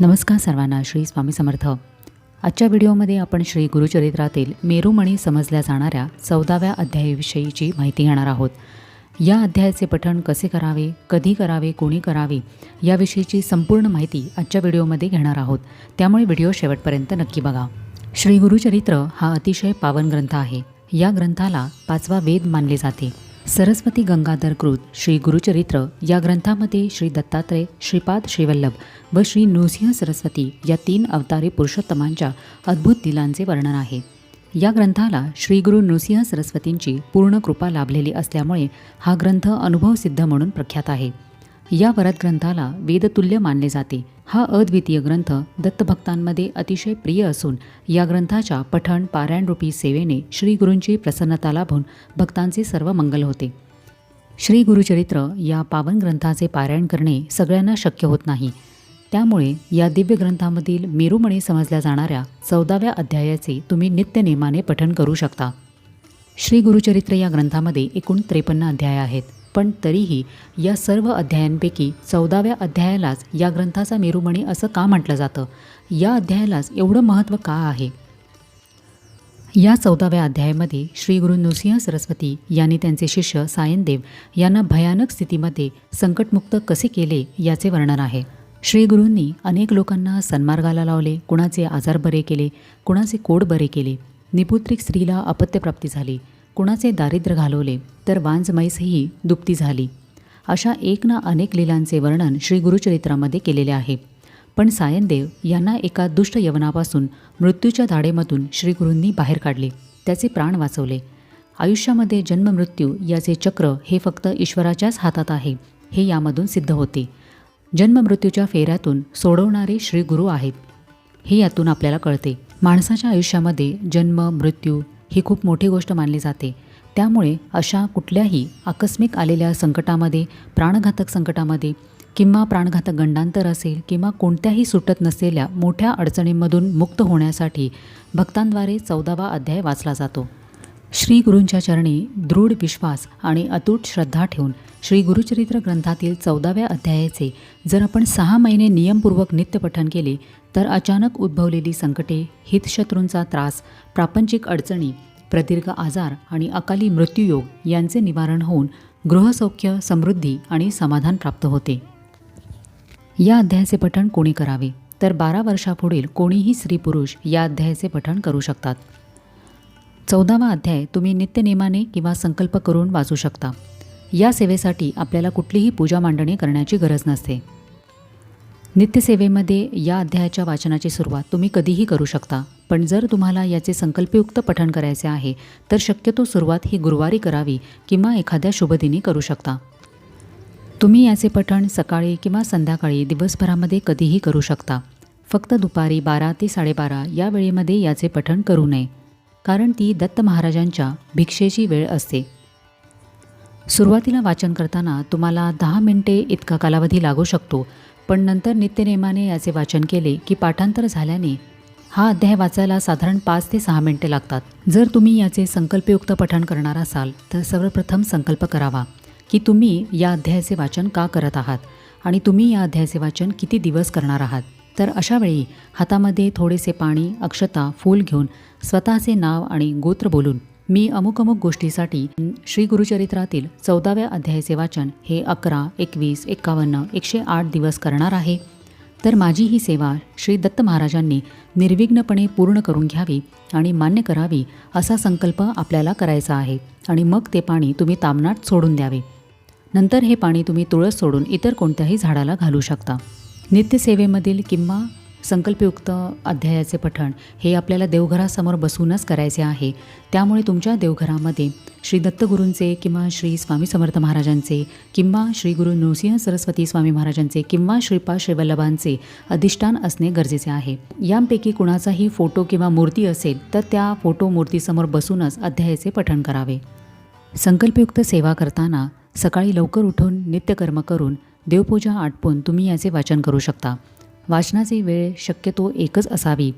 नमस्कार सर्वांना श्री स्वामी समर्थ. आजच्या व्हिडिओमध्ये आपण श्री गुरुचरित्रातील मेरुमणी समजल्या जाणाऱ्या चौदाव्या अध्यायाविषयीची माहिती घेणार आहोत. या अध्यायाचे पठण कसे करावे कधी करावे कोणी करावे याविषयीची संपूर्ण माहिती आजच्या व्हिडिओमध्ये घेणार आहोत. त्यामुळे व्हिडिओ शेवटपर्यंत नक्की बघा. श्री गुरुचरित्र हा अतिशय पावन ग्रंथ आहे. या ग्रंथाला पाचवा वेद मानले जाते. सरस्वती गंगाधर कृत श्री गुरुचरित्र या ग्रंथामध्ये श्री दत्तात्रय श्रीपाद श्रीवल्लभ व श्री नृसिंह सरस्वती या तीन अवतारी पुरुषोत्तमांच्या अद्भुत लिलांचे वर्णन आहे. या ग्रंथाला श्री गुरु नृसिंह सरस्वतींची पूर्ण कृपा लाभलेली असल्यामुळे हा ग्रंथ अनुभवसिद्ध म्हणून प्रख्यात आहे. या वरद ग्रंथाला वेदतुल्य मानले जाते. हा अद्वितीय ग्रंथ दत्तभक्तांमध्ये अतिशय प्रिय असून या ग्रंथाच्या पठण पारायणरूपी सेवेने श्रीगुरूंची प्रसन्नता लाभून भक्तांचे सर्व मंगल होते. श्री गुरुचरित्र या पावन ग्रंथाचे पारायण करणे सगळ्यांना शक्य होत नाही. त्यामुळे या दिव्य ग्रंथामधील मेरुमणी समजल्या जाणाऱ्या चौदाव्या अध्यायाचे तुम्ही नित्यनेमाने पठण करू शकता. श्री गुरुचरित्र या ग्रंथामध्ये एकूण त्रेपन्न अध्याय आहेत. पण तरीही या सर्व अध्यायांपैकी चौदाव्या अध्यायालाच या ग्रंथाचा मेरुमणी असं का म्हटलं जातं? या अध्यायालाच एवढं महत्त्व का आहे? या चौदाव्या अध्यायामध्ये श्री गुरु नृसिंह सरस्वती यांनी त्यांचे शिष्य सायनदेव यांना भयानक स्थितीमध्ये संकटमुक्त कसे केले याचे वर्णन आहे. श्री गुरूंनी अनेक लोकांना सन्मार्गाला लावले कुणाचे आजार बरे केले कुणाचे कोड बरे केले निपुत्रिक स्त्रीला अपत्यप्राप्ती झाली. कुणाचे दारिद्र्य घालवले तर वांजमैसही दुप्ती झाली. अशा एक ना अनेक लीलांचे वर्णन श्री गुरुचरित्रामध्ये केलेले आहे. पण सायनदेव यांना एका दुष्ट यवनापासून मृत्यूच्या धाडेमधून श्रीगुरूंनी बाहेर काढले. त्याचे प्राण वाचवले. आयुष्यामध्ये जन्ममृत्यू याचे चक्र हे फक्त ईश्वराच्याच हातात आहे हे यामधून सिद्ध होते. जन्ममृत्यूच्या फेऱ्यातून सोडवणारे श्रीगुरू आहेत. हे यातून आपल्याला कळते. माणसाच्या आयुष्यामध्ये जन्म मृत्यू ही खूप मोठी गोष्ट मानली जाते. त्यामुळे अशा कुठल्याही आकस्मिक आलेल्या संकटामध्ये प्राणघातक संकटामध्ये किंवा प्राणघातक गंडांतर असेल किंवा कोणत्याही सुटत नसलेल्या मोठ्या अडचणींमधून मुक्त होण्यासाठी भक्तांद्वारे चौदावा अध्याय वाचला जातो. श्री गुरूंच्या चरणी दृढ विश्वास आणि अतूट श्रद्धा ठेवून श्री गुरुचरित्र ग्रंथातील चौदाव्या अध्यायाचे जर आपण सहा महिने नियमपूर्वक नित्यपठन केले तर अचानक उद्भवलेली संकटे हितशत्रूंचा त्रास प्रापंचिक अडचणी प्रदीर्घ आजार आणि अकाली मृत्यूयोग यांचे निवारण होऊन गृहसौख्य समृद्धी आणि समाधान प्राप्त होते. या अध्यायाचे पठण कोणी करावे? तर बारा वर्षापुढील कोणीही स्त्री पुरुष या अध्यायाचे पठण करू शकतात. चौदावा अध्याय तुम्ही नित्यनेमाने किंवा संकल्प करून वाचू शकता. या सेवेसाठी आपल्याला कुठलीही पूजा मांडणी करण्याची गरज नसते. नित्यसेवेमध्ये या अध्यायाच्या वाचनाची सुरुवात तुम्ही कधीही करू शकता पण जर तुम्हाला याचे संकल्पयुक्त पठण करायचे आहे तर शक्यतो सुरुवात ही गुरुवारी करावी किंवा एखाद्या शुभदिनी करू शकता. तुम्ही याचे पठण सकाळी किंवा संध्याकाळी दिवसभरामध्ये कधीही करू शकता. फक्त दुपारी बारा ते साडेबारा या वेळेमध्ये याचे पठण करू नये. कारण ती दत्त महाराजांच्या भिक्षेची वेळ असते. सुरुवातीला वाचन करताना तुम्हाला दहा मिनिटे इतका कालावधी लागू शकतो पण नंतर नित्यनेमाने याचे वाचन केले की पाठांतर झाल्याने हा अध्याय वाचायला साधारण पाच ते सहा मिनिटे लागतात. जर तुम्ही याचे संकल्पयुक्त पठण करणार असाल तर सर्वप्रथम संकल्प करावा की तुम्ही या अध्यायाचे वाचन का करत आहात आणि तुम्ही या अध्यायाचे वाचन किती दिवस करणार आहात. तर अशावेळी हातामध्ये थोडेसे पाणी अक्षता फूल घेऊन स्वतःचे नाव आणि गोत्र बोलून मी अमुक अमुक गोष्टीसाठी श्री गुरुचरित्रातील चौदाव्या अध्यायाचे वाचन हे अकरा एकवीस एक्कावन्न एकशे आठ दिवस करणार आहे. तर माझी ही सेवा श्री दत्त महाराजांनी निर्विघ्नपणे पूर्ण करून घ्यावी आणि मान्य करावी असा संकल्प आपल्याला करायचा आहे आणि मग ते पाणी तुम्ही तामनात सोडून द्यावे. नंतर हे पाणी तुम्ही तुळस सोडून इतर कोणत्याही झाडाला घालू शकता. नित्यसेवेमधील किंवा संकल्पयुक्त अध्यायाचे पठण हे आपल्याला देवघरासमोर बसूनच करायचे आहे. त्यामुळे तुमच्या देवघरामध्ये श्री दत्तगुरूंचे किंवा श्री स्वामी समर्थ महाराजांचे किंवा श्री गुरु नृसिंह सरस्वती स्वामी महाराजांचे किंवा श्रीपा श्रीवल्लभांचे अधिष्ठान असणे गरजेचे आहे. यांपैकी कुणाचाही फोटो किंवा मूर्ती असेल तर त्या फोटो मूर्तीसमोर बसूनच अध्यायाचे पठण करावे. संकल्पयुक्त सेवा करताना सकाळी लवकर उठून नित्यकर्म करून देवपूजा आटपून तुम्ही याचे वाचन करू शकता. वाचनाची वेळ शक्यतो एकच असावी.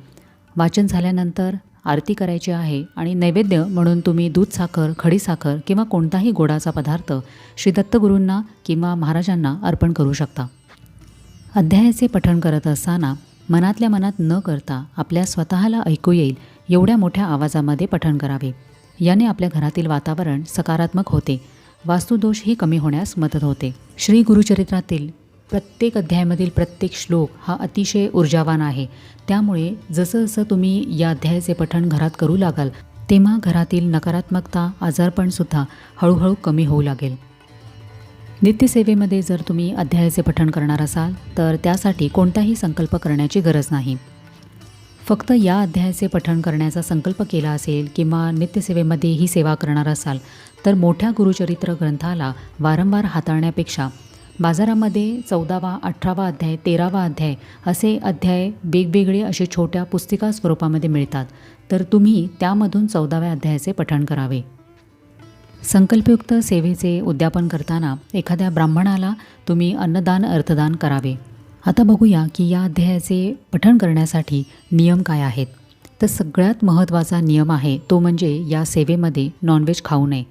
वाचन झाल्यानंतर आरती करायची आहे आणि नैवेद्य म्हणून तुम्ही दूध साखर खडीसाखर किंवा कोणताही गोडाचा पदार्थ श्री दत्तगुरूंना किंवा महाराजांना अर्पण करू शकता. अध्यायाचे पठण करत असताना मनातल्या मनात न करता आपल्या स्वतःला ऐकू येईल एवढ्या मोठ्या आवाजामध्ये पठण करावे. याने आपल्या घरातील वातावरण सकारात्मक होते. वास्तुदोषही कमी होण्यास मदत होते. श्री गुरुचरित्रातील प्रत्येक अध्यायामधील प्रत्येक श्लोक हा अतिशय ऊर्जावान आहे. त्यामुळे जसं जसं तुम्ही या अध्यायाचे पठण घरात करू लागाल तेव्हा घरातील नकारात्मकता आजारपणसुद्धा हळूहळू कमी होऊ लागेल. नित्यसेवेमध्ये जर तुम्ही अध्यायाचे पठण करणार असाल तर त्यासाठी कोणताही संकल्प करण्याची गरज नाही. फक्त या अध्यायाचे पठण करण्याचा संकल्प केला असेल किंवा नित्यसेवेमध्ये ही सेवा करणार असाल तर मोठ्या गुरुचरित्र ग्रंथाला वारंवार हाताळण्यापेक्षा बाजारामध्ये चौदावा अठरावा अध्याय तेरावा अध्याय असे अध्याय वेगवेगळे असे छोट्या पुस्तिका स्वरूपामध्ये मिळतात तर तुम्ही त्यामधून चौदाव्या अध्यायाचे पठण करावे. संकल्पयुक्त सेवेचे उद्यापन करताना एखाद्या ब्राह्मणाला तुम्ही अन्नदान अर्थदान करावे. आता बघूया की या अध्यायाचे पठण करण्यासाठी नियम काय आहेत. तर सगळ्यात महत्त्वाचा नियम आहे तो म्हणजे या सेवेमध्ये नॉनव्हेज खाऊ नये.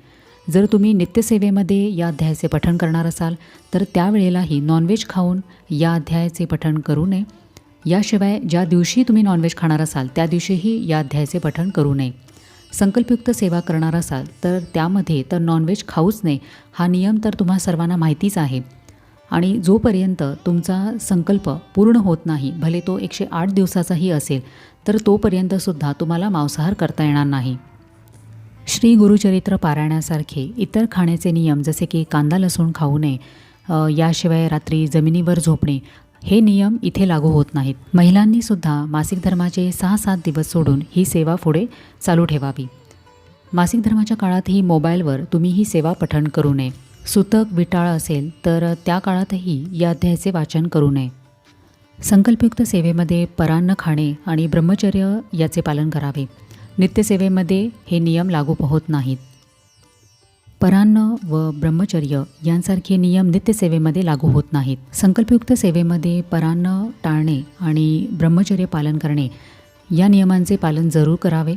जर तुम्ही नित्यसेवेमध्ये या अध्यायाचे पठण करणार असाल तर त्यावेळेलाही नॉनव्हेज खाऊन या अध्यायाचे पठण करू नये. याशिवाय ज्या दिवशी तुम्ही नॉनव्हेज खाणार असाल त्या दिवशीही या अध्यायाचे पठण करू नये. संकल्पयुक्त सेवा करणार असाल तर त्यामध्ये तर नॉनव्हेज खाऊच नये हा नियम तर तुम्हा सर्वांना माहितीच आहे. आणि जोपर्यंत तुमचा संकल्प पूर्ण होत नाही भले तो एकशे आठ दिवसाचाही असेल तर तोपर्यंतसुद्धा तुम्हाला मांसाहार करता येणार नाही. श्री गुरुचरित्र पारायणासारखे इतर खाण्याचे नियम जसे की कांदा लसूण खाऊ नये याशिवाय रात्री जमिनीवर झोपणे हे नियम इथे लागू होत नाहीत. महिलांनीसुद्धा मासिक धर्माचे सहा सात दिवस सोडून ही सेवा पुढे चालू ठेवावी. मासिक धर्माच्या काळातही मोबाईलवर तुम्ही ही सेवा पठण करू नये. सुतक विटाळ असेल तर त्या काळातही या अध्यायाचे वाचन करू नये. संकल्पयुक्त सेवेमध्ये परान्न खाणे आणि ब्रह्मचर्य याचे पालन करावे. नित्यसेवेमध्ये हे नियम लागू होत नाहीत. परान्न व ब्रह्मचर्य यांसारखे नियम नित्यसेवेमध्ये लागू होत नाहीत. संकल्पयुक्त सेवेमध्ये परान्न टाळणे आणि ब्रह्मचर्य पालन करणे या नियमांचे पालन जरूर करावे.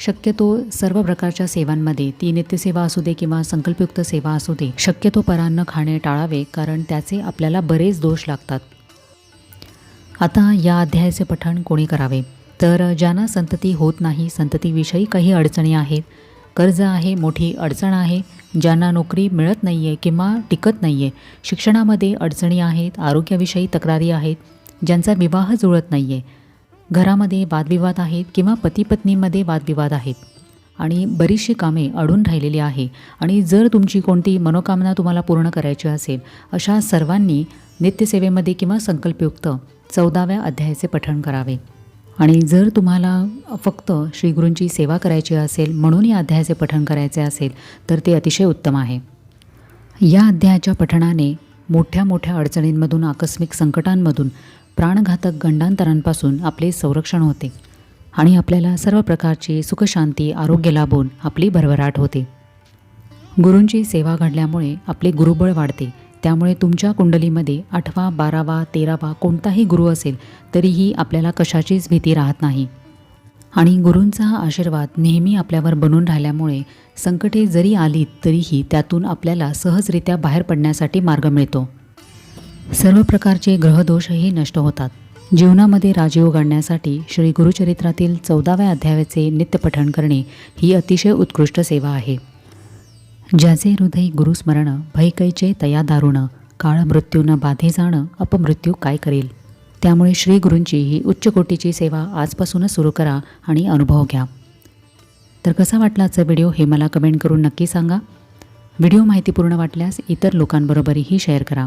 शक्यतो सर्व प्रकारच्या सेवांमध्ये ती नित्यसेवा असू दे किंवा संकल्पयुक्त सेवा असू दे शक्यतो परान्न खाणे टाळावे कारण त्याचे आपल्याला बरेच दोष लागतात. आता या अध्यायाचे पठण कोणी करावे? तर ज्यांना संतती होत नाही संततीविषयी काही अडचणी आहेत. कर्ज आहे मोठी अडचण आहे. ज्यांना नोकरी मिळत नाही आहे किंवा टिकत नाही आहे शिक्षणामध्ये अडचणी आहेत आरोग्याविषयी तक्रारी आहेत. ज्यांचा विवाह जुळत नाही आहे घरामध्ये वादविवाद आहेत किंवा पतीपत्नीमध्ये वादविवाद आहेत. आणि बरीचशी कामे अडून राहिलेली आहे. आणि जर तुमची कोणती मनोकामना तुम्हाला पूर्ण करायची असेल अशा सर्वांनी नित्यसेवेमध्ये किंवा संकल्पयुक्त चौदाव्या अध्यायाचे पठण करावे. आणि जर तुम्हाला फक्त श्रीगुरूंची सेवा करायची असेल म्हणून या अध्यायाचे पठण करायचे असेल तर ते अतिशय उत्तम आहे. या अध्यायाच्या पठणाने मोठ्या मोठ्या अडचणींमधून आकस्मिक संकटांमधून प्राणघातक गंडांतरांपासून आपले संरक्षण होते आणि आपल्याला सर्व प्रकारची सुखशांती आरोग्य लाभून आपली भरभराट होते. गुरूंची सेवा घडल्यामुळे आपले गुरुबळ वाढते. त्यामुळे तुमच्या कुंडलीमध्ये आठवा बारावा तेरावा कोणताही गुरु असेल तरीही आपल्याला कशाचीच भीती राहत नाही. आणि गुरूंचा आशीर्वाद नेहमी आपल्यावर बनून राहिल्यामुळे संकटे जरी आलीत तरीही त्यातून आपल्याला सहजरित्या बाहेर पडण्यासाठी मार्ग मिळतो. सर्व प्रकारचे ग्रहदोषही नष्ट होतात. जीवनामध्ये राजयोग आणण्यासाठी श्री गुरुचरित्रातील चौदाव्या अध्यायाचे नित्यपठण करणे ही अतिशय उत्कृष्ट सेवा आहे. ज्याचे हृदय गुरुस्मरण भैकैचे तया दारुण काळ मृत्यूनं बाधे जाणं अपमृत्यू काय करेल? त्यामुळे श्री गुरूंची ही उच्च कोटीची सेवा आजपासूनच सुरू करा आणि अनुभव घ्या. तर कसा वाटला आजचा व्हिडिओ हे मला कमेंट करून नक्की सांगा. व्हिडिओ माहितीपूर्ण वाटल्यास इतर लोकांबरोबरही शेअर करा.